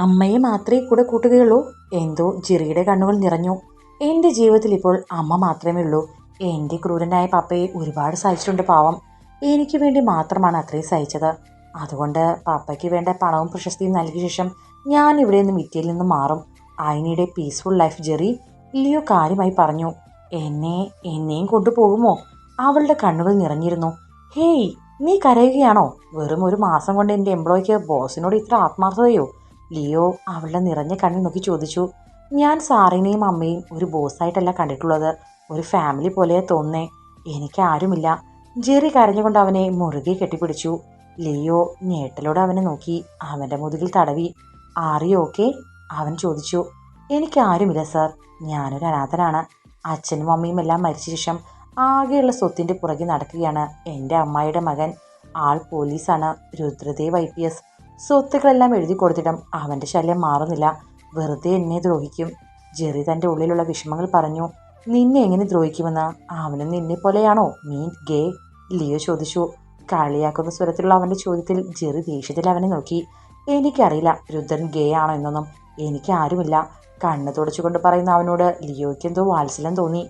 അമ്മയെ മാത്രമേ കൂടെ കൂട്ടുകയുള്ളൂ. എന്തോ ജിറിയുടെ കണ്ണുകൾ നിറഞ്ഞു. എന്റെ ജീവിതത്തിൽ ഇപ്പോൾ അമ്മ മാത്രമേ ഉള്ളൂ. എന്റെ ക്രൂരനായ പാപ്പയെ ഒരുപാട് സഹിച്ചിട്ടുണ്ട് പാവം. എനിക്ക് വേണ്ടി മാത്രമാണ് അത്രയും സഹിച്ചത്. അതുകൊണ്ട് പാപ്പയ്ക്ക് വേണ്ട പണവും പ്രശസ്തിയും നൽകിയ ശേഷം ഞാൻ ഇവിടെ നിന്ന് വിറ്റിയിൽ നിന്ന് മാറും. ഐനിയുടെ പീസ്ഫുൾ ലൈഫ് ജെറി ലിയോ കാര്യമായി പറഞ്ഞു. എന്നെ എന്നെയും കൊണ്ടുപോകുമോ? അവളുടെ കണ്ണുകൾ നിറഞ്ഞിരുന്നു. ഹേയ് നീ കരയുകയാണോ? വെറും ഒരു മാസം കൊണ്ട് എന്റെ എംപ്ലോയിക്ക് ബോസിനോട് ഇത്ര ആത്മാർത്ഥതയോ? ലിയോ അവളുടെ നിറഞ്ഞ കണ്ണിൽ നോക്കി ചോദിച്ചു ഞാൻ സാറിനെയും അമ്മയും ഒരു ബോസായിട്ടല്ല കണ്ടിട്ടുള്ളത്. ഒരു ഫാമിലി പോലെ തോന്നേ എനിക്ക് ആരുമില്ല. ജെറി കരഞ്ഞുകൊണ്ട് അവനെ മുറുകെ കെട്ടിപ്പിടിച്ചു. ലിയോ ഞേട്ടലോടെ അവനെ നോക്കി അവന്റെ മുതുകിൽ തടവി. Are you okay? അവൻ ചോദിച്ചു. എനിക്ക് ആരുമില്ല സാർ. ഞാനൊരു അനാഥനാണ്. അച്ഛനും അമ്മയും എല്ലാം മരിച്ച ശേഷം ആകെയുള്ള സ്വത്തിന്റെ പുറകെ നടക്കുകയാണ്. എന്റെ അമ്മായിയുടെ മകൻ ആൾ പോലീസാണ്. Rudradev I P S. സ്വത്തുക്കളെല്ലാം എഴുതി കൊടുത്തിട്ടും അവന്റെ ശല്യം മാറുന്നില്ല. വെറുതെ എന്നെ ദ്രോഹിക്കും. ജെറി തന്റെ ഉള്ളിലുള്ള വിഷമങ്ങൾ പറഞ്ഞു നിന്നെ എങ്ങനെ ദ്രോഹിക്കുമെന്ന്? അവനും നിന്നെ പോലെയാണോ? മീൻ ഗേ? ലിയോ ചോദിച്ചു. കളിയാക്കുന്ന സ്വരത്തിലുള്ള അവന്റെ ചോദ്യത്തിൽ ജെറി ദേഷ്യത്തിൽ അവനെ നോക്കി. എനിക്കറിയില്ല രുദ്രൻ ഗേ ആണോ എന്നൊന്നും. എനിക്ക് ആരുമില്ല. കണ്ണ് തുടച്ചുകൊണ്ട് പറയുന്ന അവനോട് ലിയോയ്ക്ക് എന്തോ വാത്സല്യം തോന്നി.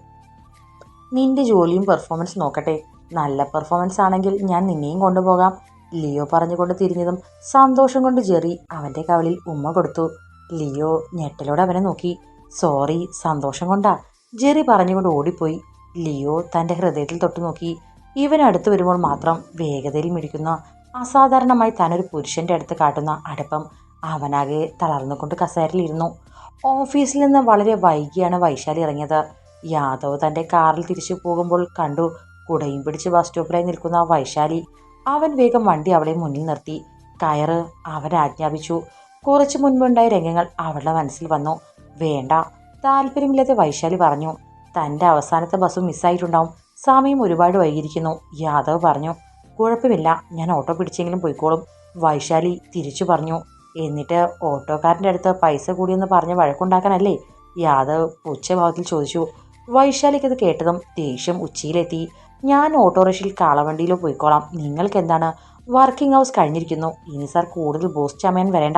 നിന്റെ ജോലിയും പെർഫോമൻസ് നോക്കട്ടെ. നല്ല പെർഫോമൻസ് ആണെങ്കിൽ ഞാൻ നിന്നെയും കൊണ്ടുപോകാം. ലിയോ പറഞ്ഞുകൊണ്ട് തിരിഞ്ഞതും സന്തോഷം കൊണ്ട് ജെറി അവന്റെ കവളിൽ ഉമ്മ കൊടുത്തു. ലിയോ ഞെട്ടലോടെ അവനെ നോക്കി. സോറി സന്തോഷം കൊണ്ടാ ജെറി പറഞ്ഞുകൊണ്ട് ഓടിപ്പോയി. ലിയോ തന്റെ ഹൃദയത്തിൽ തൊട്ടു നോക്കി. ഇവൻ അടുത്ത് വരുമ്പോൾ മാത്രം വേഗതയിൽ മിടിക്കുന്ന. അസാധാരണമായി താനൊരു പുരുഷന്റെ അടുത്ത് കാട്ടുന്ന അടുപ്പം അവനാകെ തളർന്നുകൊണ്ട് കസേരയിലിരുന്നു. ഓഫീസിൽ നിന്ന് വളരെ വൈകിയാണ് വൈശാലി ഇറങ്ങിയത്. യാദവ് തന്റെ കാറിൽ തിരിച്ചു പോകുമ്പോൾ കണ്ടു കുടയും പിടിച്ച് ബസ് സ്റ്റോപ്പിലായി നിൽക്കുന്ന വൈശാലി അവൻ വേഗം വണ്ടി അവളെ മുന്നിൽ നിർത്തി. കയറ് അവൻ ആജ്ഞാപിച്ചു. കുറച്ചു മുൻപുണ്ടായ രംഗങ്ങൾ അവളുടെ മനസ്സിൽ വന്നു. വേണ്ട താല്പര്യമില്ലാതെ വൈശാലി പറഞ്ഞു. തന്റെ അവസാനത്തെ ബസ്സും മിസ്സായിട്ടുണ്ടാവും. സമയം ഒരുപാട് വൈകിയിരിക്കുന്നു. യാദവ് പറഞ്ഞു കുഴപ്പമില്ല ഞാൻ ഓട്ടോ പിടിച്ചെങ്കിലും പോയിക്കോളും. വൈശാലി തിരിച്ചു പറഞ്ഞു എന്നിട്ട് ഓട്ടോക്കാരന്റെ അടുത്ത് പൈസ കൂടിയെന്ന് പറഞ്ഞ് വഴക്കുണ്ടാക്കാനല്ലേ? യാദവ് പുച്ഛഭാവത്തിൽ ചോദിച്ചു. വൈശാലിക്കത് കേട്ടതും ദേഷ്യം ഉച്ചയിലെത്തി. ഞാൻ ഓട്ടോറിക്ഷയിൽ കാളവണ്ടിയിലോ പോയിക്കോളാം. നിങ്ങൾക്ക് എന്താണ് വർക്കിംഗ് ഹൗസ് കഴിഞ്ഞിരിക്കുന്നു. ഇനി സാർ കൂടുതൽ ബോസ് ചമയാൻ വരേണ്ട.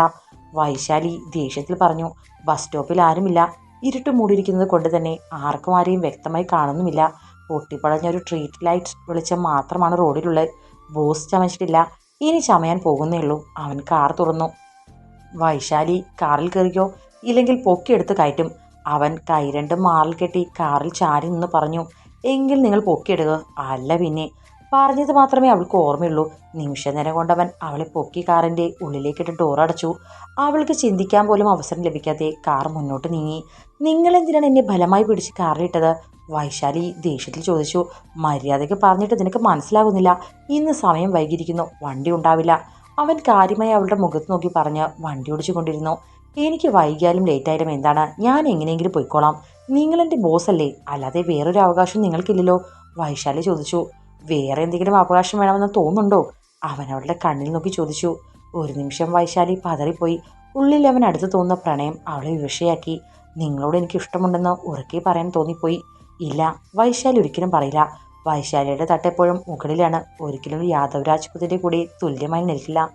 വൈശാലി ദേഷ്യത്തിൽ പറഞ്ഞു. ബസ് സ്റ്റോപ്പിൽ ആരുമില്ല. ഇരുട്ട് മൂടിയിരിക്കുന്നത് കൊണ്ട് തന്നെ ആർക്കും ആരെയും വ്യക്തമായി കാണുന്നുമില്ല. പൊട്ടിപ്പടഞ്ഞ ഒരു ട്രീറ്റ് ലൈറ്റ് വെളിച്ചം മാത്രമാണ് റോഡിലുള്ളത്. ബോസ് ചമച്ചിട്ടില്ല. ഇനി ചമയാൻ പോകുന്നേ ഉള്ളൂ. അവൻ കാർ തുറന്നു. വൈശാലി കാറിൽ കയറിയോ ഇല്ലെങ്കിൽ പൊക്കിയെടുത്ത് കയറ്റും. അവൻ കൈ രണ്ടും മാറിൽ കെട്ടി കാറിൽ ചാരി നിന്ന് പറഞ്ഞു. എങ്കിൽ നിങ്ങൾ പൊക്കിയിടുക. അല്ല പിന്നെ പറഞ്ഞത് മാത്രമേ അവൾക്ക് ഓർമ്മയുള്ളൂ. നിമിഷ നേരം കൊണ്ടവൻ അവളെ പൊക്കി കാറിന്റെ ഉള്ളിലേക്കിട്ട് ഡോർ അടച്ചു. അവൾക്ക് ചിന്തിക്കാൻ പോലും അവസരം ലഭിക്കാതെ കാർ മുന്നോട്ട് നീങ്ങി. നിങ്ങളെന്തിനാണ് എന്നെ ബലമായി പിടിച്ച് കാറിലിട്ടത്? വൈശാലി ദേഷ്യത്തിൽ ചോദിച്ചു. മര്യാദയ്ക്ക് പറഞ്ഞിട്ട് നിനക്ക് മനസ്സിലാകുന്നില്ല ഇന്ന് സമയം വൈകിയിരിക്കുന്നു. വണ്ടി ഉണ്ടാവില്ല. അവൻ കാര്യമായി അവളുടെ മുഖത്ത് നോക്കി പറഞ്ഞ് വണ്ടി ഓടിച്ചു കൊണ്ടിരുന്നു എനിക്ക് വൈകിയാലും ലേറ്റായാലും എന്താണ്? ഞാൻ എങ്ങനെയെങ്കിലും പോയിക്കോളാം. ബോസ് അല്ലേ? അല്ലാതെ വേറൊരു അവകാശം നിങ്ങൾക്കില്ലല്ലോ. വൈശാലി ചോദിച്ചു. വേറെ എന്തെങ്കിലും അവകാശം വേണമെന്ന് തോന്നുന്നുണ്ടോ? അവൻ അവളുടെ കണ്ണിൽ നോക്കി ചോദിച്ചു. ഒരു നിമിഷം വൈശാലി പതറിപ്പോയി. ഉള്ളിൽ അവൻ അടുത്ത് തോന്നുന്ന പ്രണയം അവളെ വിഷയാക്കി നിങ്ങളോട് എനിക്ക് ഇഷ്ടമുണ്ടെന്ന് ഉറക്കെ പറയാൻ തോന്നിപ്പോയി. ഇല്ല വൈശാലി ഒരിക്കലും പറയില്ല. വൈശാലിയുടെ തട്ടെപ്പോഴും മുകളിലാണ്. ഒരിക്കലും യാദവ് രാജ്പുതിന്റെ കൂടി തുല്യമായി നിൽക്കില്ല.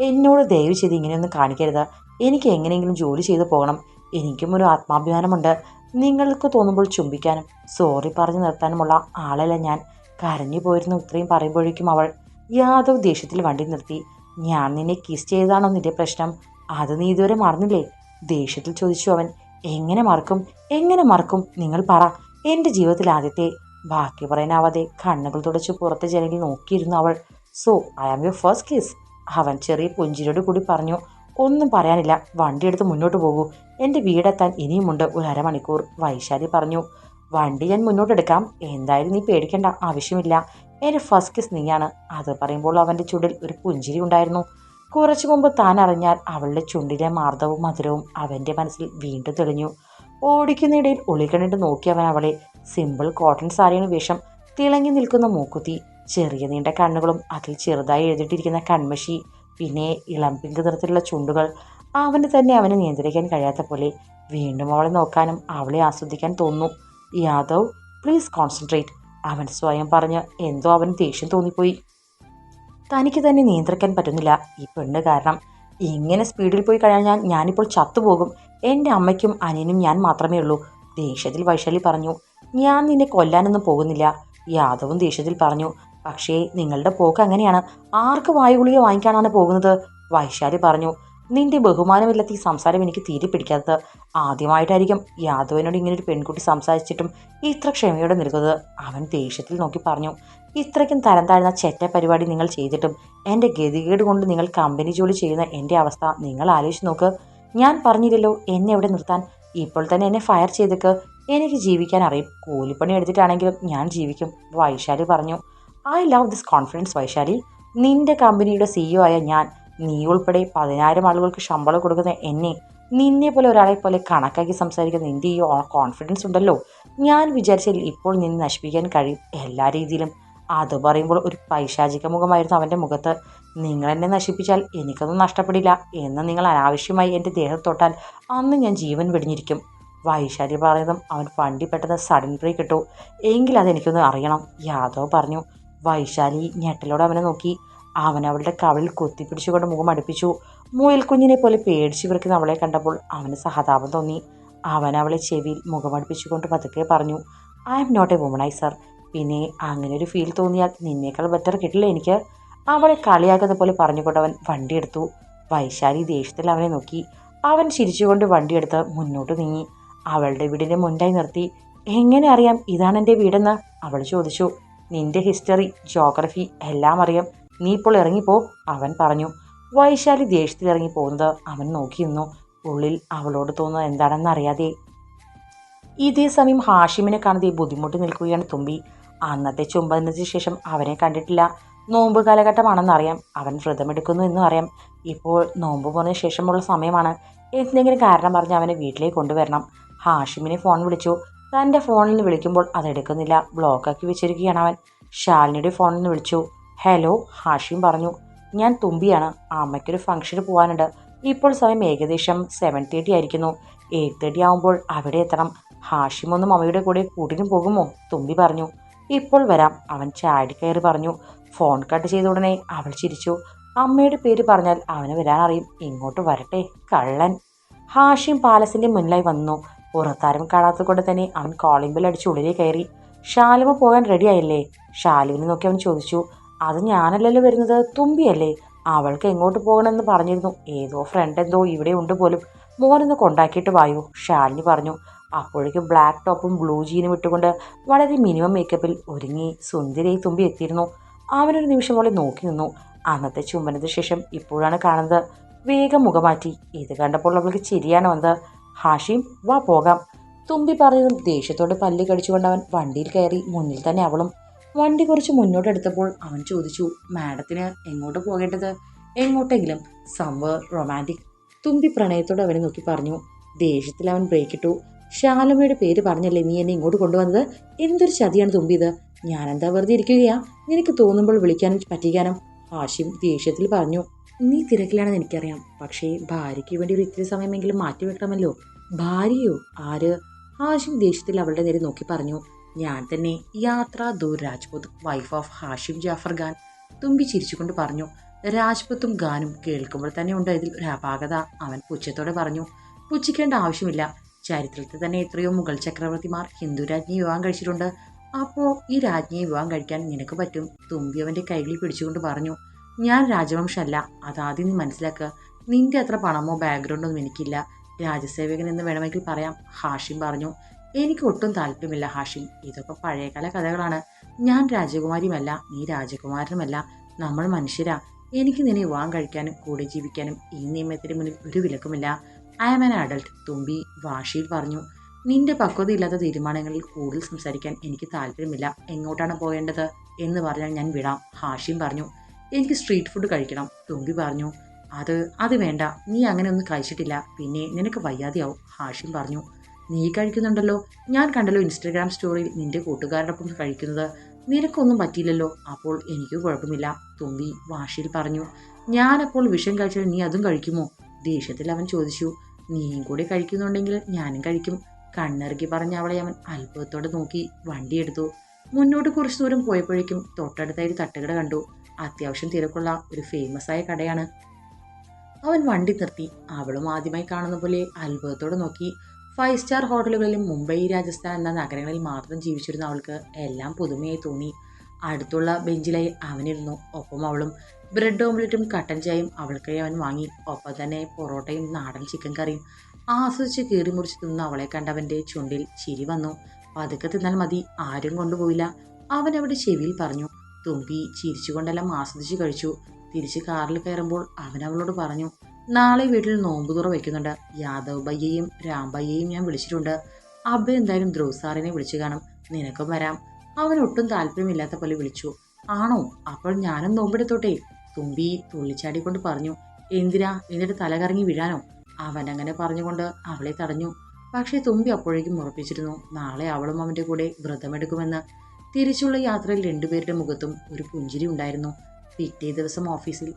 എന്നോട് ദയവ് ചെയ്ത് ഇങ്ങനെയൊന്നും കാണിക്കരുത്. എനിക്ക് എങ്ങനെയെങ്കിലും ജോലി ചെയ്തു പോകണം. എനിക്കും ഒരു ആത്മാഭിമാനമുണ്ട്. നിങ്ങൾക്ക് തോന്നുമ്പോൾ ചുംബിക്കാനും സോറി പറഞ്ഞു നിർത്താനുമുള്ള ആളല്ല ഞാൻ. കരഞ്ഞു പോയിരുന്നു ഇത്രയും പറയുമ്പോഴേക്കും അവൾ യാദവ് ദേഷ്യത്തിൽ വണ്ടി നിർത്തി. ഞാൻ നിന്നെ കിസ് ചെയ്താണോ നിന്റെ പ്രശ്നം? അത് നീ ഇതുവരെ മറന്നില്ലേ? ദേഷ്യത്തിൽ ചോദിച്ചു അവൻ എങ്ങനെ മറക്കും? എങ്ങനെ മറക്കും? നിങ്ങൾ പറ. എന്റെ ജീവിതത്തിൽ ആദ്യത്തെ ബാക്കി പറയാനാവാതെ കണ്ണുകൾ തുടച്ച് പുറത്തെ ജനലിൽ നോക്കിയിരുന്നു അവൾ. So I am your first kiss അവൻ ചെറിയ പുഞ്ചിരിയോട് കൂടി പറഞ്ഞു ഒന്നും പറയാനില്ല വണ്ടി എടുത്ത് മുന്നോട്ട് പോകൂ. എന്റെ വീടെത്താൻ ഇനിയുമുണ്ട് ഒരു അരമണിക്കൂർ വൈശാലി പറഞ്ഞു. വണ്ടി ഞാൻ മുന്നോട്ടെടുക്കാം എന്തായാലും നീ പേടിക്കേണ്ട ആവശ്യമില്ല. എന്റെ ഫസ്റ്റ് കിസ് നീയാണ്. അത് പറയുമ്പോൾ അവന്റെ ചുണ്ടിൽ ഒരു പുഞ്ചിരി ഉണ്ടായിരുന്നു. കുറച്ചു മുമ്പ് താൻ അറിഞ്ഞാൽ അവളുടെ ചുണ്ടിലെ മാർദ്ദവും മധുരവും അവന്റെ മനസ്സിൽ വീണ്ടും തെളിഞ്ഞു. ഓടിക്കുന്നിടയിൽ ഉള്ളിക്കണ്ടിട്ട് നോക്കിയവൻ അവളെ. സിമ്പിൾ കോട്ടൺ സാരിയാണ് വേഷം. തിളങ്ങി നിൽക്കുന്ന മൂക്കുത്തി. ചെറിയ നീണ്ട കണ്ണുകളും അതിൽ ചെറുതായി എഴുതിയിട്ടിരിക്കുന്ന കൺമഷി പിന്നെ ഇളം പിങ്ക് നിറത്തിലുള്ള ചുണ്ടുകൾ. അവന് തന്നെ അവനെ നിയന്ത്രിക്കാൻ കഴിയാത്ത പോലെ വീണ്ടും അവളെ നോക്കാനും അവളെ ആസ്വദിക്കാൻ തോന്നുന്നു. യാദവ് പ്ലീസ് കോൺസെൻട്രേറ്റ് അവൻ സ്വയം പറഞ്ഞ് എന്തോ അവന് ദേഷ്യം തോന്നിപ്പോയി. തനിക്ക് തന്നെ നിയന്ത്രിക്കാൻ പറ്റുന്നില്ല ഈ പെണ്ണ് കാരണം. ഇങ്ങനെ സ്പീഡിൽ പോയി കഴിഞ്ഞാൽ ഞാനിപ്പോൾ ചത്തുപോകും എന്റെ അമ്മയ്ക്കും അനിയനും ഞാൻ മാത്രമേ ഉള്ളൂ ദേഷ്യത്തിൽ വൈശാലി പറഞ്ഞു. ഞാൻ നിന്നെ കൊല്ലാനൊന്നും പോകുന്നില്ല യാദവും ദേഷ്യത്തിൽ പറഞ്ഞു. പക്ഷേ നിങ്ങളുടെ പോക്ക് അങ്ങനെയാണ്. ആർക്ക് വായുഗുളിക വാങ്ങിക്കാനാണ് പോകുന്നത്? വൈശാലി പറഞ്ഞു നിന്റെ ബഹുമാനമില്ലാത്ത ഈ സംസാരം എനിക്ക് തീരെ പിടിക്കാത്തത്. ആദ്യമായിട്ടായിരിക്കും യാദവനോട് ഇങ്ങനെ ഒരു പെൺകുട്ടി സംസാരിച്ചിട്ടും ഇത്ര ക്ഷമയോടെ നിൽക്കുന്നത്. അവൻ ദേഷ്യത്തിൽ നോക്കി പറഞ്ഞു ഇത്രയ്ക്കും തരം താഴ്ന്ന ചെറ്റ പരിപാടി നിങ്ങൾ ചെയ്തിട്ടും എന്റെ ഗതികേട് കൊണ്ട് നിങ്ങൾ കമ്പനി ജോലി ചെയ്യുന്ന എന്റെ അവസ്ഥ നിങ്ങൾ ആലോചിച്ച് നോക്ക്. ഞാൻ പറഞ്ഞില്ലല്ലോ എന്നെ എവിടെ നിർത്താൻ. ഇപ്പോൾ തന്നെ എന്നെ ഫയർ ചെയ്തേക്ക്. എനിക്ക് ജീവിക്കാൻ അറിയും. കൂലിപ്പണി എടുത്തിട്ടാണെങ്കിലും ഞാൻ ജീവിക്കും വൈശാലി പറഞ്ഞു. I love this confidence Vaishali നിന്റെ കമ്പനിയുടെ സിഇഒ ആയ ഞാൻ നീ ഉൾപ്പെടെ പതിനായിരം ആളുകൾക്ക് ശമ്പളം കൊടുക്കുന്ന എന്നെ നിന്നെ പോലെ ഒരാളെ പോലെ കണക്കാക്കി സംസാരിക്കുന്ന നിന്റെ ഈ കോൺഫിഡൻസ് ഉണ്ടല്ലോ. ഞാൻ വിചാരിച്ചാൽ ഇപ്പോൾ നിന്നെ നശിപ്പിക്കാൻ കഴിയും എല്ലാ രീതിയിലും. അത് പറയുമ്പോൾ ഒരു പൈശാചിക മുഖമായിരുന്നു അവന്റെ മുഖത്ത്. നിങ്ങൾ എന്നെ നശിപ്പിച്ചാൽ എനിക്കൊന്നും നഷ്ടപ്പെടില്ല എന്ന് നിങ്ങൾ അനാവശ്യമായി എന്റെ ദേഹത്ത് തൊട്ടാൽ അന്ന് ഞാൻ ജീവൻ വെടിഞ്ഞിരിക്കും. വൈശാലി പറയുന്നതും അവൻ വണ്ടി പെട്ടെന്ന് സഡൻ ബ്രേക്ക് ഇട്ടു. എങ്കിൽ അതെനിക്കൊന്ന് അറിയണം. യാദവ് പറഞ്ഞു വൈശാലി ഞെട്ടലോടെ അവനെ നോക്കി. അവൻ അവളുടെ കവളിൽ കൊത്തിപ്പിടിച്ചുകൊണ്ട് മുഖം അടുപ്പിച്ചു. മുയൽക്കുഞ്ഞിനെ പോലെ പേടിച്ചു വിറക്കുന്ന അവളെ കണ്ടപ്പോൾ അവന് സഹതാപം തോന്നി. അവൻ അവളെ ചെവിയിൽ മുഖമടുപ്പിച്ചുകൊണ്ട് പതുക്കെ പറഞ്ഞു I'm not a womaniser പിന്നെ അങ്ങനെ ഒരു ഫീൽ തോന്നിയാൽ നിന്നേക്കാൾ ബെറ്റർ കിട്ടില്ല എനിക്ക്? അവളെ കളിയാക്കുന്ന പോലെ പറഞ്ഞുകൊണ്ട് അവൻ വണ്ടിയെടുത്തു വൈശാലി ദേഷ്യത്തിൽ അവനെ നോക്കി. അവൻ ചിരിച്ചുകൊണ്ട് വണ്ടിയെടുത്ത് മുന്നോട്ട് നീങ്ങി. അവളുടെ വീടിന്റെ മുൻപായി നിർത്തി എങ്ങനെ അറിയാം ഇതാണ് എന്റെ വീടെന്ന്? അവൾ ചോദിച്ചു. നിന്റെ ഹിസ്റ്ററി ജോഗ്രഫി എല്ലാം അറിയാം. നീ ഇപ്പോൾ ഇറങ്ങിപ്പോ അവൻ പറഞ്ഞു. വൈശാലി ദേഷ്യത്തിൽ ഇറങ്ങി പോകുന്നത് അവൻ നോക്കി നിന്നു ഉള്ളിൽ അവളോട് തോന്നുന്നത് എന്താണെന്ന് അറിയാതെ. ഇതേ സമയം ഹാഷിമിനെ കാണാതെ ബുദ്ധിമുട്ട് നിൽക്കുകയാണ് തുമ്പി. അന്നത്തെ ചുംബനത്തിന് ശേഷം അവനെ കണ്ടിട്ടില്ല. നോമ്പ് കാലഘട്ടമാണെന്നറിയാം അവൻ വ്രതമെടുക്കുന്നു എന്നും അറിയാം. ഇപ്പോൾ നോമ്പ് പോകുന്നതിന് ശേഷമുള്ള സമയമാണ്. എന്തെങ്കിലും കാരണം പറഞ്ഞ് അവനെ വീട്ടിലേക്ക് കൊണ്ടുവരണം. ഹാഷിമിനെ ഫോൺ വിളിച്ചു. തന്റെ ഫോണിൽ വിളിക്കുമ്പോൾ അതെടുക്കുന്നില്ല ബ്ലോക്കാക്കി വെച്ചിരിക്കുകയാണ് അവൻ. ഷാലിനിയുടെ ഫോണിൽ നിന്ന് വിളിച്ചു. ഹലോ ഹാഷിം പറഞ്ഞു. ഞാൻ തുമ്പിയാണ്. അമ്മയ്ക്കൊരു ഫംഗ്ഷന് പോകാനുണ്ട് ഇപ്പോൾ സമയം ഏകദേശം സെവൻ തേർട്ടി ആയിരിക്കുന്നു. എയ്റ്റ് തേർട്ടി ആകുമ്പോൾ അവിടെ എത്തണം. ഹാഷിം ഒന്നും അമ്മയുടെ കൂടെ കൂട്ടിനും പോകുമോ? തുമ്പി പറഞ്ഞു. ഇപ്പോൾ വരാം അവൻ ചാടി കയറി പറഞ്ഞു. ഫോൺ കട്ട് ചെയ്ത ഉടനെ അവൾ ചിരിച്ചു. അമ്മയുടെ പേര് പറഞ്ഞാൽ അവന് വരാനറിയും. ഇങ്ങോട്ട് വരട്ടെ കള്ളൻ. ഹാഷിം പാലസിന്റെ മുന്നിലായി വന്നു. പുറത്താരും കാണാത്തത് കൊണ്ട് തന്നെ അവൻ കോളിംഗ് ബെൽ അടിച്ച് ഉള്ളിലേക്ക് കയറി ഷാലിമ പോകാൻ റെഡിയായില്ലേ ഷാലുവിനെ നോക്കി അവൻ ചോദിച്ചു അത് ഞാനല്ലല്ലോ വരുന്നത് തുമ്പിയല്ലേ? അവൾക്ക് എങ്ങോട്ട് പോകണമെന്ന് പറഞ്ഞിരുന്നു. ഏതോ ഫ്രണ്ട് എന്തോ ഇവിടെ ഉണ്ട് പോലും. മോനൊന്ന് കൊണ്ടാക്കിയിട്ട് വായു? ഷാലിനി പറഞ്ഞു. അപ്പോഴേക്കും ബ്ലാക്ക് ടോപ്പും ബ്ലൂ ജീനും ഇട്ടുകൊണ്ട് വളരെ മിനിമം മേക്കപ്പിൽ ഒരുങ്ങി സുന്ദരിയായി തുമ്പി എത്തിയിരുന്നു. അവനൊരു നിമിഷം പോലെ നോക്കി നിന്നു. അന്നത്തെ ചുംബനത്തിന് ശേഷം ഇപ്പോഴാണ് കാണുന്നത്. വേഗം മുഖമാറ്റി ഇത് കണ്ടപ്പോൾ അവൾക്ക് ചിരിയാണ് വന്നത്. ഹാഷിം വാ പോകാം. തുമ്പി പറഞ്ഞതും ദേഷ്യത്തോടെ പല്ല് കടിച്ചുകൊണ്ട് അവൻ വണ്ടിയിൽ കയറി മുന്നിൽ തന്നെ അവളും. വണ്ടി കുറച്ച് മുന്നോട്ടെടുത്തപ്പോൾ അവൻ ചോദിച്ചു മാഡത്തിന് എങ്ങോട്ട് പോകേണ്ടത്? എങ്ങോട്ടെങ്കിലും. സംവർ റൊമാന്റിക് തുമ്പി പ്രണയത്തോട് അവനെ നോക്കി പറഞ്ഞു ദേഷ്യത്തിൽ അവൻ ബ്രേക്കിട്ടു ശാലമ്മയുടെ പേര് പറഞ്ഞല്ലേ നീ എന്നെ ഇങ്ങോട്ട് കൊണ്ടുവന്നത്? എന്തൊരു ചതിയാണ് തുമ്പിയത് ഞാനെന്താ വെറുതെ ഇരിക്കുകയാ? നിനക്ക് തോന്നുമ്പോൾ വിളിക്കാനും പറ്റിക്കാനും. ഹാഷിം ദേഷ്യത്തിൽ പറഞ്ഞു നീ തിരക്കിലാണെന്ന് എനിക്കറിയാം. പക്ഷേ ഭാര്യയ്ക്ക് വേണ്ടി ഒരു ഇത്തിരി സമയമെങ്കിലും മാറ്റി വെക്കണമല്ലോ. ഭാര്യയോ? ആര്? ഹാഷിം ദേഷ്യത്തിൽ അവളുടെ നേരെ നോക്കി പറഞ്ഞു ഞാൻ തന്നെ യാത്ര ദൂർ രാജ്പുത് വൈഫ് ഓഫ് ഹാഷിം ജാഫർ ഖാൻ തുമ്പി ചിരിച്ചുകൊണ്ട് പറഞ്ഞു. രാജ്പുത്തും ഖാനും കേൾക്കുമ്പോൾ തന്നെ ഉണ്ട് ഇതിൽ ഒരു അപാകത. അവൻ പുച്ഛത്തോടെ പറഞ്ഞു പുച്ഛിക്കേണ്ട ആവശ്യമില്ല. ചരിത്രത്തിൽ തന്നെ എത്രയോ മുഗൾ ചക്രവർത്തിമാർ ഹിന്ദു രാജ്ഞിയെ വിവാഹം കഴിച്ചിട്ടുണ്ട്. അപ്പോൾ ഈ രാജ്ഞിയെ വിവാഹം കഴിക്കാൻ നിനക്ക് പറ്റും? തുമ്പി അവന്റെ കൈകളിൽ പിടിച്ചുകൊണ്ട് പറഞ്ഞു ഞാൻ രാജവംശമല്ല. അതാദ്യം നീ മനസ്സിലാക്കുക നിന്റെ അത്ര പണമോ ബാക്ക്ഗ്രൗണ്ടോ ഒന്നും എനിക്കില്ല. രാജസേവകൻ എന്ന് വേണമെങ്കിൽ പറയാം. ഹാഷിം പറഞ്ഞു എനിക്ക് ഒട്ടും താല്പര്യമില്ല ഹാഷിം. ഇതൊക്കെ പഴയകാല കഥകളാണ്. ഞാൻ രാജകുമാരിയുമല്ല നീ രാജകുമാരനുമല്ല. നമ്മൾ മനുഷ്യരാ. എനിക്ക് നിന്നെ വിവാഹം കഴിക്കാനും കൂടെ ജീവിക്കാനും ഈ നിയമത്തിന് മുന്നിൽ ഒരു വിലക്കുമില്ല. I am an adult Thumbi വാഷിൽ പറഞ്ഞു. നിന്റെ പക്വതയില്ലാത്ത തീരുമാനങ്ങളിൽ കൂടുതൽ സംസാരിക്കാൻ എനിക്ക് താല്പര്യമില്ല. എങ്ങോട്ടാണ് പോകേണ്ടത്? എന്ന് പറഞ്ഞാൽ ഞാൻ വിടാം ഹാഷിം പറഞ്ഞു. എനിക്ക് സ്ട്രീറ്റ് ഫുഡ് കഴിക്കണം തുമ്പി പറഞ്ഞു. അത് അത് വേണ്ട. നീ അങ്ങനെ ഒന്നും കഴിച്ചിട്ടില്ല. പിന്നെ നിനക്ക് വയ്യാതെയാവും. ഹാഷിം പറഞ്ഞു. നീ കഴിക്കുന്നുണ്ടല്ലോ. ഞാൻ കണ്ടല്ലോ ഇൻസ്റ്റഗ്രാം സ്റ്റോറിയിൽ നിന്റെ കൂട്ടുകാരോടൊപ്പം കഴിക്കുന്നത്. നിനക്കൊന്നും പറ്റിയില്ലല്ലോ. അപ്പോൾ എനിക്ക് കുഴപ്പമില്ല. തുമ്പി വാശിയിൽ പറഞ്ഞു. ഞാനപ്പോൾ വിഷം കഴിച്ചാൽ നീ അതും കഴിക്കുമോ? ദേഷ്യത്തിൽ അവൻ ചോദിച്ചു. നീയും കൂടി കഴിക്കുന്നുണ്ടെങ്കിൽ ഞാനും കഴിക്കും. കണ്ണിറക്കി പറഞ്ഞ അവളെ അവൻ അത്ഭുതത്തോടെ നോക്കി വണ്ടിയെടുത്തു മുന്നോട്ട് കുറച്ച് ദൂരം പോയപ്പോഴേക്കും തൊട്ടടുത്തായി ഒരു തട്ടുകട കണ്ടു. അത്യാവശ്യം തിരക്കുള്ള ഒരു ഫേമസ് ആയ കടയാണ്. അവൻ വണ്ടി നിർത്തി. അവളും ആദ്യമായി കാണുന്ന പോലെ അത്ഭുതത്തോടെ നോക്കി. ഫൈവ് സ്റ്റാർ ഹോട്ടലുകളിലും മുംബൈ രാജസ്ഥാൻ എന്ന നഗരങ്ങളിൽ മാത്രം ജീവിച്ചിരുന്ന അവൾക്ക് എല്ലാം പുതുമയായി തോന്നി. അടുത്തുള്ള ബെഞ്ചിലായി അവനിരുന്നു. ഒപ്പം അവളും ബ്രെഡ് ഓംലെറ്റും കട്ടൻ ചായയും അവൾക്കായി അവൻ വാങ്ങി. ഒപ്പം തന്നെ പൊറോട്ടയും നാടൻ ചിക്കൻ കറിയും. ആസ്വദിച്ച് കീറി മുറിച്ച് തിന്ന അവളെ കണ്ടവന്റെ ചുണ്ടിൽ ചിരി വന്നു. പതുക്കെ തിന്നാൽ മതി. ആരും കൊണ്ടുപോയില്ല അവൻ അവിടെ ചെവിയിൽ പറഞ്ഞു. തുമ്പി ചിരിച്ചുകൊണ്ടെല്ലാം ആസ്വദിച്ച് കഴിച്ചു. തിരിച്ച് കാറിൽ കയറുമ്പോൾ അവൻ അവളോട് പറഞ്ഞു നാളെ വീട്ടിൽ നോമ്പുതുറ വയ്ക്കുന്നുണ്ട് യാദവ് ബയ്യയും രാംബയ്യയും ഞാൻ വിളിച്ചിട്ടുണ്ട്. അബ്ബ എന്തായാലും ധ്രുവ് സാറിനെ വിളിച്ചു കാണും. നിനക്കും വരാം. അവൻ ഒട്ടും താല്പര്യമില്ലാത്ത പോലെ വിളിച്ചു. ആണോ? അപ്പോൾ ഞാനും നോമ്പെടുത്തോട്ടെ? തുമ്പി തുള്ളിച്ചാടിക്കൊണ്ട് പറഞ്ഞു എന്തിനാ? എന്നിട്ട് തലകറങ്ങി വീഴാനോ? അവൻ അങ്ങനെ പറഞ്ഞുകൊണ്ട് അവളെ തടഞ്ഞു. പക്ഷേ തുമ്പി അപ്പോഴേക്കും ഉറപ്പിച്ചിരുന്നു നാളെ അവളും അവന്റെ കൂടെ വ്രതമെടുക്കുമെന്ന്. തിരിച്ചുള്ള യാത്രയിൽ രണ്ടുപേരുടെ മുഖത്തും ഒരു പുഞ്ചിരി ഉണ്ടായിരുന്നു. പിറ്റേ ദിവസം ഓഫീസിൽ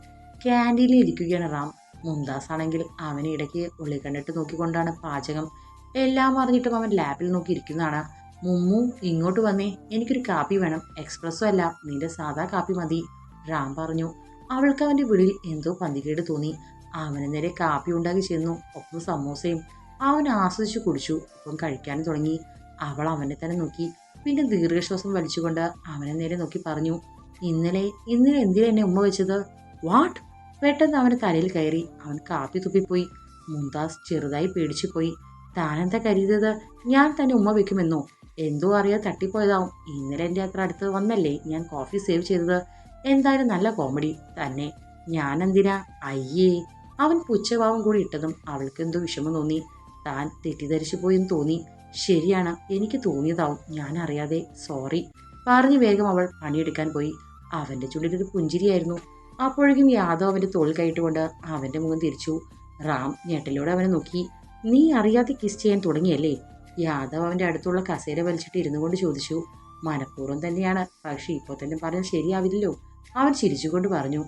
ക്യാന്റീനിൽ ഇരിക്കുകയാണ് റാം. മുംതാസ് ആണെങ്കിൽ അവനെ ഇടയ്ക്ക് ഉള്ളി കണ്ടിട്ട് നോക്കിക്കൊണ്ടാണ് പാചകം. എല്ലാം അറിഞ്ഞിട്ടും അവൻ ലാബിൽ നോക്കി ഇരിക്കുന്നതാണ്. മുമ്മു ഇങ്ങോട്ട് വന്നേ എനിക്കൊരു കാപ്പി വേണം. എക്സ്പ്രസ്സോ അല്ല നിന്റെ സാധാ കാപ്പി മതി. റാം പറഞ്ഞു. അവൾക്ക് അവന്റെ വിളിയിൽ എന്തോ പന്തികേട് തോന്നി. അവന് നേരെ കാപ്പി ഉണ്ടാക്കി ചെന്നു. ഒപ്പം സമോസയും അവൻ ആസ്വദിച്ചു കുടിച്ചു. ഒപ്പം കഴിക്കാനും തുടങ്ങി. അവൾ അവനെ തന്നെ നോക്കി. പിന്നെ ദീർഘശ്വാസം വലിച്ചുകൊണ്ട് അവനെ നേരെ നോക്കി പറഞ്ഞു. ഇന്നലെ ഇന്നലെ എന്തിനാ എന്നെ ഉമ്മ വെച്ചത്? വാട്ട് പെട്ടെന്ന് അവന് തലയിൽ കയറി. അവൻ കാപ്പി തുപ്പിപ്പോയി. മുംതാസ് ചെറുതായി പേടിച്ചു പോയി താനെന്താ കരുതിയത്? ഞാൻ തന്നെ ഉമ്മ വെക്കുമെന്നോ? എന്തോ അറിയാതെ തട്ടിപ്പോയതാവും. ഇന്നലെ എന്റെ അത്ര അടുത്ത് വന്നല്ലേ ഞാൻ കോഫി സേവ് ചെയ്തത്. എന്തായാലും നല്ല കോമഡി തന്നെ. ഞാനെന്തിനാ? അയ്യേ. അവൻ പുച്ഛഭാവം കൂടി ഇട്ടതും അവൾക്ക് എന്തോ വിഷമം തോന്നി. താൻ തെറ്റിദ്ധരിച്ചു പോയെന്ന് തോന്നി. ശരിയാണ് എനിക്ക് തോന്നിയതാവും. ഞാൻ അറിയാതെ സോറി പറഞ്ഞു വേഗം അവൾ പണിയെടുക്കാൻ പോയി. അവന്റെ ചുണ്ടിലൊരു പുഞ്ചിരിയായിരുന്നു. അപ്പോഴേക്കും യാദവ് അവന്റെ തോൾ കയറ്റുകൊണ്ട് അവന്റെ മുഖം തിരിച്ചു. റാം ഞെട്ടലോടെ അവനെ നോക്കി. നീ അറിയാതെ കിസ് ചെയ്യാൻ തുടങ്ങിയല്ലേ? യാദവ് അവന്റെ അടുത്തുള്ള കസേര വലിച്ചിട്ട് ഇരുന്നു കൊണ്ട് ചോദിച്ചു. മനഃപൂർവം തന്നെയാണ്. പക്ഷെ ഇപ്പോൾ തന്നെ പറഞ്ഞാൽ ശരിയാവില്ലല്ലോ. അവൻ ചിരിച്ചുകൊണ്ട് പറഞ്ഞു.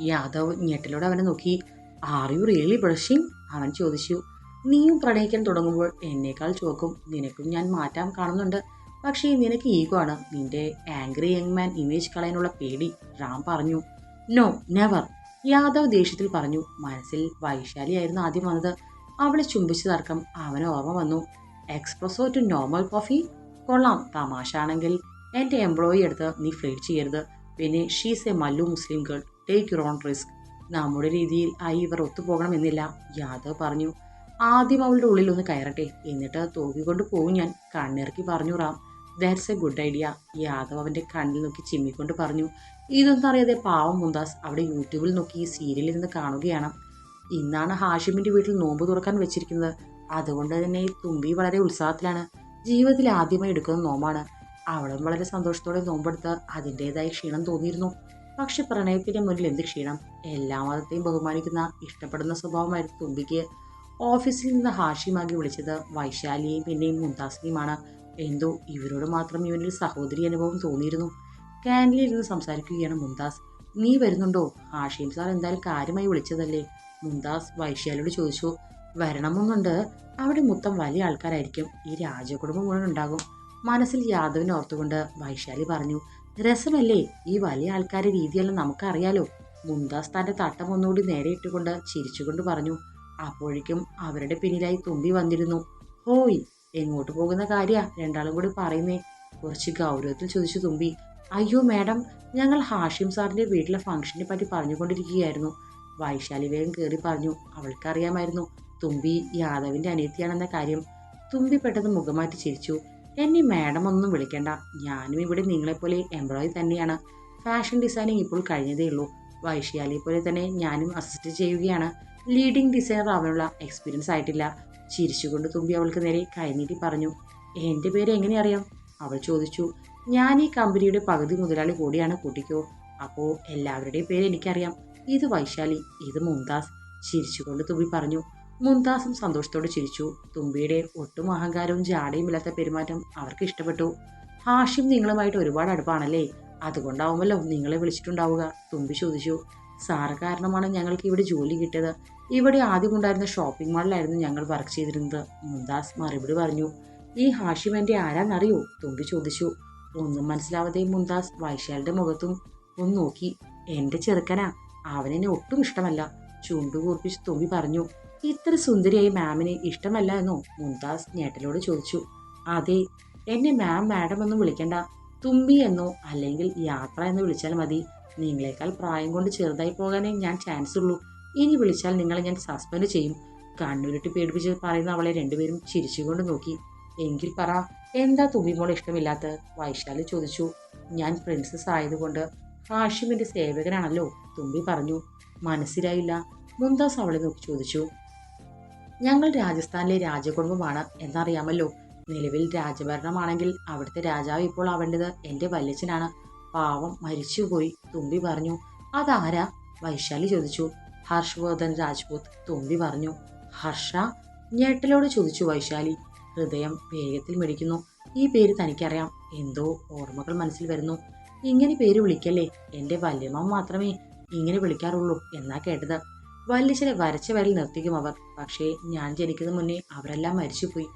യാദവ് ഞെട്ടലോടെ അവനെ നോക്കി. ആർ യു റിയലി ബ്രഷിങ് അവൻ ചോദിച്ചു. നീയും പ്രണയിക്കാൻ തുടങ്ങുമ്പോൾ എന്നേക്കാൾ ചോക്കും നിനക്കും ഞാൻ മാറ്റാൻ കാണുന്നുണ്ട്. പക്ഷേ നിനക്ക് ഈഗോ ആണ്. നിന്റെ ആംഗ്രി യങ് മാൻ ഇമേജ് കളയാനുള്ള പേടി. റാം പറഞ്ഞു നോ നെവർ യാദവ് ദേഷ്യത്തിൽ പറഞ്ഞു മനസ്സിൽ വൈശാലിയായിരുന്നു ആദ്യം വന്നത്. അവളെ ചുംബിച്ച തർക്കം അവന് ഓർമ്മ വന്നു. എക്സ്പ്രസോ ടു നോർമൽ കോഫി കൊള്ളാം തമാശ ആണെങ്കിൽ എന്റെ എംപ്ലോയി എടുത്ത് നീ ഫ്ലേറ്റ് ചെയ്യരുത്. പിന്നെ she's a Mallu Muslim girl take your own risk നമ്മുടെ രീതിയിൽ ആയി ഇവർ ഒത്തുപോകണമെന്നില്ല യാദവ് പറഞ്ഞു. ആദ്യം അവളുടെ ഉള്ളിൽ ഒന്ന് കയറട്ടെ. എന്നിട്ട് തൂക്കിക്കൊണ്ട് പോകും ഞാൻ കണ്ണിറക്കി പറഞ്ഞു Ram. That's a good idea Yadav അവന്റെ കണ്ണിൽ നോക്കി ചിമ്മിക്കൊണ്ട് പറഞ്ഞു ഇതൊന്നും അറിയാതെ പാവം മുന്താസ് അവിടെ യൂട്യൂബിൽ നോക്കി ഈ സീരിയലിൽ നിന്ന് കാണുകയാണ്. ഇന്നാണ് ഹാഷിമിന്റെ വീട്ടിൽ നോമ്പ് തുറക്കാൻ വെച്ചിരിക്കുന്നത്. അതുകൊണ്ട് തന്നെ തുമ്പി വളരെ ഉത്സാഹത്തിലാണ്. ജീവിതത്തിൽ ആദ്യമായി എടുക്കുന്ന നോമ്പാണ്. അവളും വളരെ സന്തോഷത്തോടെ നോമ്പെടുത്ത് അതിന്റെതായ ക്ഷീണം തോന്നിയിരുന്നു. പക്ഷെ പ്രണയത്തിന്റെ മുന്നിൽ എന്ത് ക്ഷീണം? എല്ലാ മതത്തെയും ബഹുമാനിക്കുന്ന ഇഷ്ടപ്പെടുന്ന സ്വഭാവമായിരുന്നു തുമ്പിക്ക്. ഓഫീസിൽ നിന്ന് ഹാഷിമാകി വിളിച്ചത് വൈശാലിയെയും പിന്നെയും മുംതാസിനെയുമാണ്. എന്തോ? ഇവരോട് മാത്രം ഇവനൊരു സഹോദരി അനുഭവം തോന്നിയിരുന്നു. കാൻഡിൽ ഇരുന്ന് സംസാരിക്കുകയാണ് മുംതാസ്. നീ വരുന്നുണ്ടോ? ആഷീം സാർ എന്തായാലും കാര്യമായി വിളിച്ചതല്ലേ? മുംതാസ് വൈശ്യാലോട് ചോദിച്ചു. വരണമെന്നുണ്ട്. അവിടെ മൊത്തം വലിയ ആൾക്കാരായിരിക്കും. ഈ രാജകുടുംബം മുഴുവൻ ഉണ്ടാകും. മനസ്സിൽ യാദവിനെ ഓർത്തുകൊണ്ട് വൈശാലി പറഞ്ഞു രസമല്ലേ? ഈ വലിയ ആൾക്കാരുടെ രീതിയെല്ലാം നമുക്കറിയാലോ. മുംതാസ് തന്റെ തട്ടം ഒന്നുകൂടി നേരെ ഇട്ടുകൊണ്ട് ചിരിച്ചുകൊണ്ട് പറഞ്ഞു അപ്പോഴേക്കും അവരുടെ പിന്നിലായി തുമ്പി വന്നിരുന്നു. ഹോയ്! എങ്ങോട്ട് പോകുന്ന കാര്യ? രണ്ടാളും കൂടി പറയുന്നേ. കുറച്ച് ഗൗരവത്തിൽ ചോദിച്ചു തുമ്പി. അയ്യോ മാഡം ഞങ്ങൾ ഹാഷിം സാറിന്റെ വീട്ടിലെ ഫംഗ്ഷനെ പറ്റി പറഞ്ഞുകൊണ്ടിരിക്കുകയായിരുന്നു. വൈശാലി വേഗം കയറി പറഞ്ഞു. അവൾക്കറിയാമായിരുന്നു തുമ്പി യാദവിന്റെ അനിയത്തിയാണെന്ന കാര്യം. തുമ്പി പെട്ടെന്ന് മുഖമാറ്റി ചിരിച്ചു. എന്നെ മാഡം ഒന്നും വിളിക്കണ്ട. ഞാനും ഇവിടെ നിങ്ങളെപ്പോലെ എംപ്ലോയി തന്നെയാണ്. ഫാഷൻ ഡിസൈനിങ് ഇപ്പോൾ കഴിഞ്ഞതേ ഉള്ളൂ. വൈശാലിയെ പോലെ തന്നെ ഞാനും അസിസ്റ്റ് ചെയ്യുകയാണ്. ലീഡിംഗ് ഡിസൈനർ ആവാനുള്ള എക്സ്പീരിയൻസ് ആയിട്ടില്ല. ചിരിച്ചുകൊണ്ട് തുമ്പി അവൾക്ക് നേരെ കൈനീട്ടി പറഞ്ഞു എന്റെ പേര് എങ്ങനെ അറിയാം? അവൾ ചോദിച്ചു ഞാൻ ഈ കമ്പനിയുടെ പകുതി മുതലാളി കൂടിയാണ് കുട്ടിക്കോ. അപ്പോൾ എല്ലാവരുടെയും പേര് എനിക്കറിയാം. ഇത് വൈശാലി ഇത് മുംതാസ്. ചിരിച്ചുകൊണ്ട് തുമ്പി പറഞ്ഞു. മുംതാസും സന്തോഷത്തോടെ ചിരിച്ചു. തുമ്പിയുടെ ഒട്ടും അഹങ്കാരവും ജാടയും ഇല്ലാത്ത പെരുമാറ്റം അവർക്ക് ഇഷ്ടപ്പെട്ടു. ഹാഷിം നിങ്ങളുമായിട്ട് ഒരുപാട് അടുപ്പാണല്ലേ? അതുകൊണ്ടാവുമല്ലോ നിങ്ങളെ വിളിച്ചിട്ടുണ്ടാവുക തുമ്പി ചോദിച്ചു. സാറ് കാരണമാണ് ഞങ്ങൾക്ക് ഇവിടെ ജോലി കിട്ടിയത്. ഇവിടെ ആദ്യം ഉണ്ടായിരുന്ന ഷോപ്പിംഗ് മാളിലായിരുന്നു ഞങ്ങൾ വർക്ക് ചെയ്തിരുന്നത്. മുംതാസ് മറുപടി പറഞ്ഞു ഈ ഹാഷിം എന്റെ ആരാന്നറിയോ? തുമ്പി ചോദിച്ചു. ഒന്നും മനസ്സിലാവാതെ മുംതാസ് വൈശാലിന്റെ മുഖത്തും ഒന്ന് നോക്കി എന്റെ ചെറുക്കനാ അവനെന്നെ ഒട്ടും ഇഷ്ടമല്ല. ചുണ്ടുകൂർപ്പിച്ച് തുമ്പി പറഞ്ഞു ഇത്ര സുന്ദരിയായി മാമിന് ഇഷ്ടമല്ല എന്നോ? മുംതാസ് ഞേട്ടനോട് ചോദിച്ചു അതെ എന്നെ മാം മാഡം ഒന്നും വിളിക്കണ്ട. തുമ്പി എന്നോ അല്ലെങ്കിൽ യാത്ര എന്ന് വിളിച്ചാൽ മതി. നിങ്ങളെക്കാൾ പ്രായം കൊണ്ട് ചെറുതായി പോകാനേ ഞാൻ ചാൻസ് ഉള്ളൂ. ഇനി വിളിച്ചാൽ നിങ്ങളെ ഞാൻ സസ്പെൻഡ് ചെയ്യും. കണ്ണുരുട്ടി പേടിപ്പിച്ച് പറയുന്ന അവളെ രണ്ടുപേരും ചിരിച്ചുകൊണ്ട് നോക്കി. എങ്കിൽ പറ എന്താ തുമ്പി മോൾ ഇഷ്ടമില്ലാത്ത? വൈശാലി ചോദിച്ചു. ഞാൻ പ്രിൻസസ് ആയതുകൊണ്ട് ഹാഷിമിന്റെ സേവകനാണല്ലോ തുമ്പി പറഞ്ഞു. മനസ്സിലായില്ല. മുന്താസ് അവളെ നോക്കി ചോദിച്ചു. ഞങ്ങൾ രാജസ്ഥാനിലെ രാജകുടുംബമാണ് എന്നറിയാമല്ലോ. നിലവിൽ രാജഭരണമാണെങ്കിൽ അവിടുത്തെ രാജാവ് ഇപ്പോൾ ആവേണ്ടത് എന്റെ വല്യച്ഛനാണ്. പാവം മരിച്ചുപോയി തുമ്പി പറഞ്ഞു. അതാരാ? വൈശാലി ചോദിച്ചു. ഹർഷവർദ്ധൻ രാജ്പൂത് തുമ്പി പറഞ്ഞു. ഹർഷ ഞെട്ടലോട് ചോദിച്ചു വൈശാലി. ഹൃദയം വേഗത്തിൽ മിടിക്കുന്നു. ഈ പേര് തനിക്കറിയാം. എന്തോ ഓർമ്മകൾ മനസ്സിൽ വരുന്നു. ഇങ്ങനെ പേര് വിളിക്കല്ലേ? എന്റെ വല്യമ്മ മാത്രമേ ഇങ്ങനെ വിളിക്കാറുള്ളൂ എന്നാ കേട്ടത്. വല്യച്ഛനെ വരച്ച വരൽ നിർത്തിക്കും അവർ. പക്ഷേ ഞാൻ ജനിക്കുന്ന മുന്നേ അവരെല്ലാം മരിച്ചുപോയി.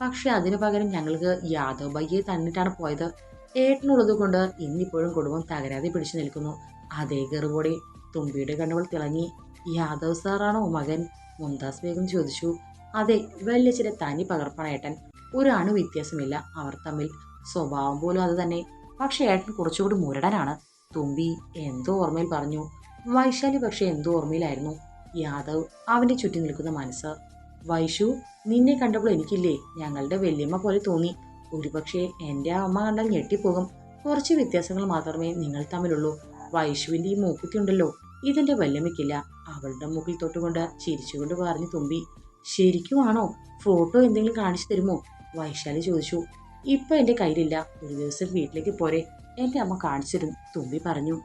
പക്ഷെ അതിനു പകരം ഞങ്ങൾക്ക് യാദവ് ബയ്യെ തന്നിട്ടാണ് പോയത്. ഏട്ടനുള്ളത് കൊണ്ട് ഇന്നിപ്പോഴും കുടുംബം തകരാതെ പിടിച്ചു നിൽക്കുന്നു. അതേ ഗർവോടെ തുമ്പിയുടെ കണ്ണുകൾ തിളങ്ങി യാദവ് സാറാണോ മകൻ? മുംതാസ് ബേഗം ചോദിച്ചു. അതെ വല്യച്ഛന്റെ തനി പകർപ്പാണ് ഏട്ടൻ. ഒരു അണു വ്യത്യാസമില്ല. അവർ തമ്മിൽ സ്വഭാവം പോലും അത് തന്നെ. പക്ഷെ ഏട്ടൻ കുറച്ചുകൂടി മുരടനാണ്. തുമ്പി എന്തോ ഓർമ്മയിൽ പറഞ്ഞു. വൈശാലി പക്ഷെ എന്തോ ഓർമ്മയിലായിരുന്നു. യാദവ് അവന്റെ ചുറ്റി നിൽക്കുന്ന മനസ്സ്. വൈഷു നിന്നെ കണ്ടപ്പോൾ എനിക്കില്ലേ ഞങ്ങളുടെ വല്യമ്മ പോലെ തോന്നി. ഒരുപക്ഷെ എന്റെ അമ്മ കണ്ടാൽ ഞെട്ടിപ്പോകും. കുറച്ച് വ്യത്യാസങ്ങൾ മാത്രമേ നിങ്ങൾ തമ്മിലുള്ളൂ. വൈഷുവിന്റെ ഈ മൂക്കുത്തി ഉണ്ടല്ലോ. ഇതെന്റെ വല്യമ്മയ്ക്കില്ല. അവളുടെ മുഖിൽ തൊട്ടുകൊണ്ട് ചിരിച്ചുകൊണ്ട് പറഞ്ഞു തുമ്പി. ശരിക്കുമാണോ? ഫോട്ടോ എന്തെങ്കിലും കാണിച്ചു തരുമോ? വൈശാലി ചോദിച്ചു. ഇപ്പൊ എന്റെ കയ്യിലില്ല. ഒരു ദിവസം വീട്ടിലേക്ക് പോരെ. എന്റെ അമ്മ കാണിച്ചിരുന്നു തുമ്പി പറഞ്ഞു.